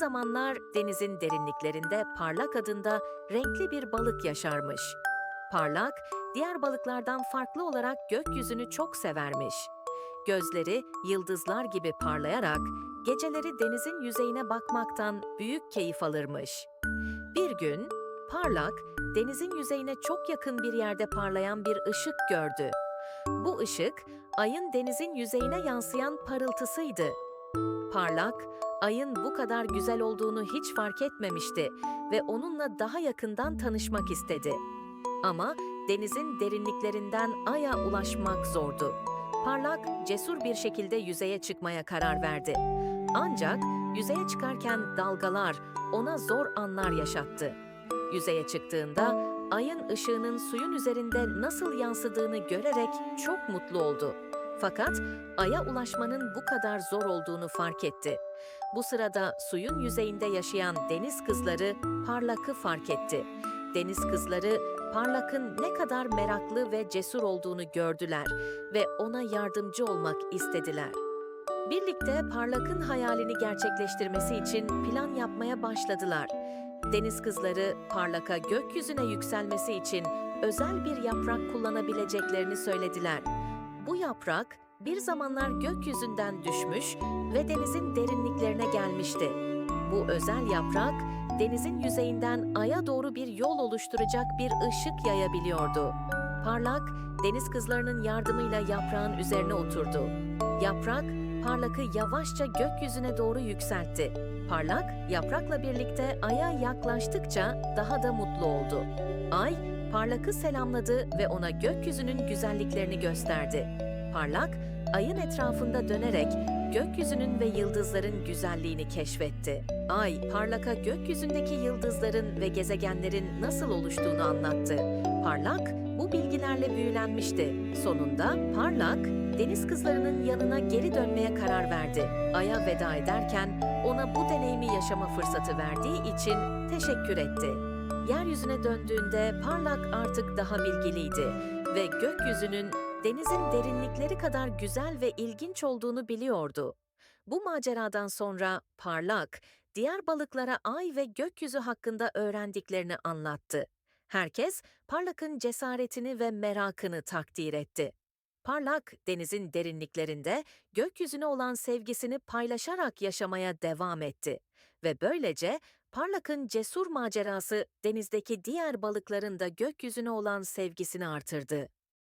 zamanlar denizin derinliklerinde Parlak adında renkli bir balık yaşarmış. Parlak, diğer balıklardan farklı olarak gökyüzünü çok severmiş. Gözleri yıldızlar gibi parlayarak geceleri denizin yüzeyine bakmaktan büyük keyif alırmış. Bir gün Parlak, denizin yüzeyine çok yakın bir yerde parlayan bir ışık gördü. Bu ışık, ayın denizin yüzeyine yansıyan parıltısıydı. Parlak, ayın bu kadar güzel olduğunu hiç fark etmemişti ve onunla daha yakından tanışmak istedi. Ama denizin derinliklerinden aya ulaşmak zordu. Parlak, cesur bir şekilde yüzeye çıkmaya karar verdi. Ancak yüzeye çıkarken dalgalar ona zor anlar yaşattı. Yüzeye çıktığında ayın ışığının suyun üzerinde nasıl yansıdığını görerek çok mutlu oldu. Fakat aya ulaşmanın bu kadar zor olduğunu fark etti. Bu sırada suyun yüzeyinde yaşayan deniz kızları Parlak'ı fark etti. Deniz kızları Parlak'ın ne kadar meraklı ve cesur olduğunu gördüler ve ona yardımcı olmak istediler. Birlikte Parlak'ın hayalini gerçekleştirmesi için plan yapmaya başladılar. Deniz kızları Parlak'a gökyüzüne yükselmesi için özel bir yaprak kullanabileceklerini söylediler. Bu yaprak bir zamanlar gökyüzünden düşmüş ve denizin derinliklerine gelmişti. Bu özel yaprak denizin yüzeyinden aya doğru bir yol oluşturacak bir ışık yayabiliyordu. Parlak, deniz kızlarının yardımıyla yaprağın üzerine oturdu. Yaprak, Parlak'ı yavaşça gökyüzüne doğru yükseltti. Parlak, yaprakla birlikte aya yaklaştıkça daha da mutlu oldu. Ay, Parlak'ı selamladı ve ona gökyüzünün güzelliklerini gösterdi. Parlak, ayın etrafında dönerek gökyüzünün ve yıldızların güzelliğini keşfetti. Ay, Parlak'a gökyüzündeki yıldızların ve gezegenlerin nasıl oluştuğunu anlattı. Parlak, bu bilgilerle büyülenmişti. Sonunda Parlak, deniz kızlarının yanına geri dönmeye karar verdi. Ay'a veda ederken ona bu deneyimi yaşama fırsatı verdiği için teşekkür etti. Yeryüzüne döndüğünde Parlak artık daha bilgiliydi ve gökyüzünün denizin derinlikleri kadar güzel ve ilginç olduğunu biliyordu. Bu maceradan sonra Parlak, diğer balıklara ay ve gökyüzü hakkında öğrendiklerini anlattı. Herkes Parlak'ın cesaretini ve merakını takdir etti. Parlak, denizin derinliklerinde gökyüzüne olan sevgisini paylaşarak yaşamaya devam etti ve böylece Parlak'ın cesur macerası denizdeki diğer balıkların da gökyüzüne olan sevgisini artırdı.